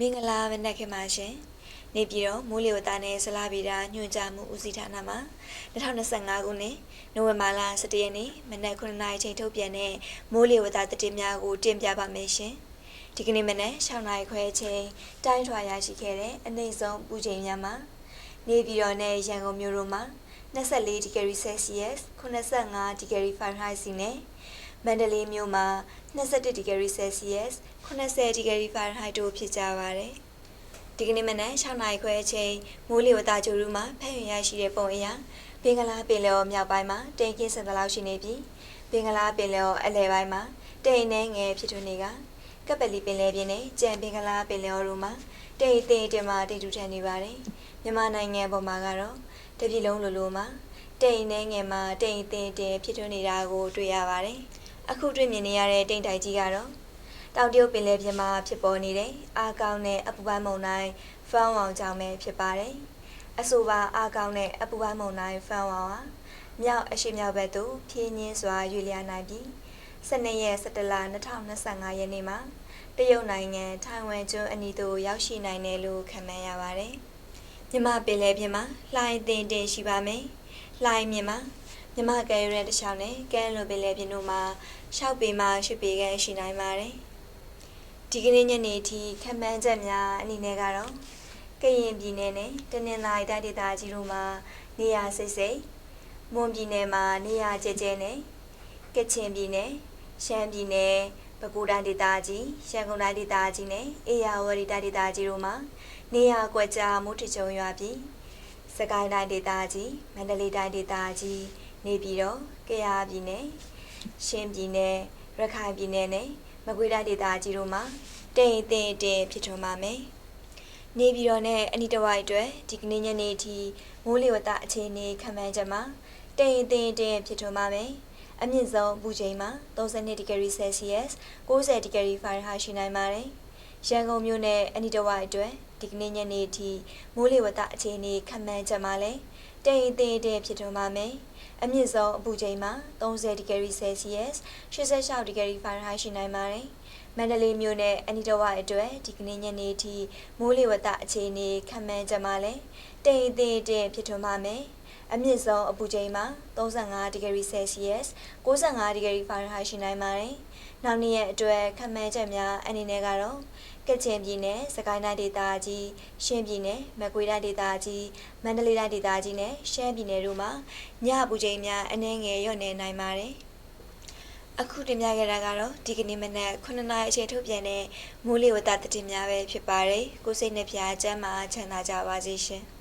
မင်္ဂလာမနက်ခင်းပါရှင်နေပြည်တော်မိုးလေဝသနဲ့ဇလာဗီတာညွှန်ကြားမှုဦးစီးဌာနမှ2025ခုနှစ်နိုဝင်ဘာလ17ရက်နေ့မနက်9:00နာရီချိန်ထုတ်ပြန်တဲ့မိုးလေဝသသတင်းများကိုတင်ပြပါမယ်ရှင်ဒီကနေ့မနက်6:00နာရီခွဲချိန်တိုင်းထွာရရှိခဲ့တဲ့အနည်းဆုံးပူချိန်များမှာနေပြည်တော်နဲ့ရန်ကုန်မြို့တို့မှာ24ဒီဂရီဆယ်စီယပ်85ဒီဂရီဖာရင်ဟိုက်စီနဲ့ မန္တလေးမြို့မှာ21ဒီဂရီဆယ်စီယပ်80ဒီဂရီဖာရင်ဟိုက်တို့ဖြစ်ကြပါတယ်။ဒီကနေ့မနက်6နာရီခွဲအချိန်မိုးလေဝသကြိုရူမှာဖက်ရင်ရရှိတဲ့ပုံအရာဘင်္ဂလားပင်လယ်ော်မြောက်ပိုင်းမှာတိမ်ကင်းစံတလောက်ရှိနေပြီးဘင်္ဂလားပင်လယ်ော်အလယ်ပိုင်းမှာတိမ်နှဲငယ်ဖြစ်ထွန်းနေကကပ်ပလီပင်လယ်ပြင်နဲ့ကြံဘင်္ဂလားပင်လယ်ော်တို့မှာတိမ်သိမ်တင်မှာတိမ်ထူထန်နေပါတယ်။မြန်မာနိုင်ငံပေါ်မှာကတော့တပြည်လုံးလိုလိုမှာတိမ်နှဲငယ်မှာတိမ်သိမ်တင်ဖြစ်ထွန်းနေတာကိုတွေ့ရပါတယ်။ အခုတွေ့မြင်နေရတဲ့တိမ်တိုင်ကြီးကတော့တောင်တရုတ်ပင်လယ်ပြင်မှာဖြစ်ပေါ်နေတဲ့အားကောင်းတဲ့အပူပိုင်းမုန်တိုင်းဖန်ဝေါင်ကြောင့်ပဲဖြစ်ပါတယ်။အဆိုပါအားကောင်းတဲ့အပူပိုင်းမုန်တိုင်းဖန်ဝေါင်ဟာမြောက်အရှေ့မြောက်ဘက်သို့ဖြင်းညင်းစွာရွေ့လျားနိုင်ပြီး12ရက်17လ2025ရက်နေ့မှာတရုတ်နိုင်ငံထိုင်ဝမ်ကျွန်းအနီးသို့ရောက်ရှိနိုင်တယ်လို့ခန့်မှန်းရပါတယ်။မြမပင်လယ်ပြင်မှာလှိုင်းတင်တင်ရှိပါမယ်။လှိုင်းမြင်မှာ မြမကဲရဲတစ်ချောင်းနဲ့ကဲလိုပင်လယ်ပြင်တို့မှာ6ပေမှ10ပေခန့်ရှိနိုင်ပါတယ်။ဒီကနေ့ညနေထိခန့်မှန်းချက်များအနေနဲ့ကတော့ကရင်ပြည်နယ်နဲ့တနင်္သာရီတိုင်းဒေသကြီးတို့မှာနေရာစိတ်စိတ်မွန်ပြည်နယ်မှာနေရာကျကျနဲ့ကချင်ပြည်နယ်ရှမ်းပြည်နယ်ပဲခူးတိုင်းဒေသကြီးရန်ကုန်တိုင်းဒေသကြီးနဲ့အေရဝတီတိုင်းဒေသကြီးတို့မှာနေရာကွက်ကြားမိုးထချုံရွာပြီးစကိုင်းတိုင်းဒေသကြီးမန္တလေးတိုင်းဒေသကြီး နေပြည်တော်ကယားပြည်နယ်ရှမ်းပြည်နယ်ရခိုင်ပြည်နယ်နဲ့မကွေးတိုင်းဒေသကြီးတို့မှာတိမ်တင်တင်ဖြစ်ထွန်းပါမယ်။နေပြည်တော်နဲ့အနီးတစ်ဝိုက်အတွက်ဒီကနေ့ညနေထိမိုးလေဝသအခြေအနေခန့်မှန်းချက်မှာတိမ်တင်တင်ဖြစ်ထွန်းပါမယ်။အမြင့်ဆုံးပူချိန်မှာ32ဒီဂရီဆယ်စီယပ်60ဒီဂရီဖာရင်ဟိုက်ရှိနိုင်ပါတယ်။ ရန်ကုန်မြို့နဲ့အနီးတစ်ဝိုက်အတွက်ဒီကနေ့ညနေထိမိုးလေဝသအခြေအနေခန့်မှန်းချက်မှာလည်းတိမ်တင်တင်ဖြစ်ထွန်းပါမယ်။အမြင့်ဆုံးအပူချိန်မှာ30ဒီဂရီဆယ်စီယပ်86ဒီဂရီဖာရင်ဟိုက်ရှိနိုင်ပါတယ်။မန္တလေးမြို့နဲ့အနီးတစ်ဝိုက်အတွက်ဒီကနေ့ညနေထိမိုးလေဝသအခြေအနေခန့်မှန်းချက်မှာလည်းတိမ်တင်တင်ဖြစ်ထွန်းပါမယ်။ အမြင့်ဆုံးအပူချိန်မှာ35ဒီဂရီဆယ်စီယပ်65ဒီဂရီဖာရင်ဟိုက်ရှိနိုင်ပါတယ်။နောက်နေ့ရက်အတွက်ခန့်မှန်းချက်များအနေနဲ့ကတော့ကချင်ပြည်နယ်၊စကိုင်းတိုင်းဒေသကြီး၊ရှမ်းပြည်နယ်၊မကွေးတိုင်းဒေသကြီး၊မန္တလေးတိုင်းဒေသကြီးနဲ့ရှမ်းပြည်နယ်တို့မှာညအပူချိန်များအနည်းငယ်လျော့နေနိုင်ပါတယ်။အခုတင်ပြခဲ့တာကတော့ဒီကနေ့မနက်9နာရီအချိန်ထုတ်ပြန်တဲ့မိုးလေဝသသတင်းများပဲဖြစ်ပါတယ်။ကိုစိတ်နှပြချမ်းသာချမ်းသာကြပါစေရှင်။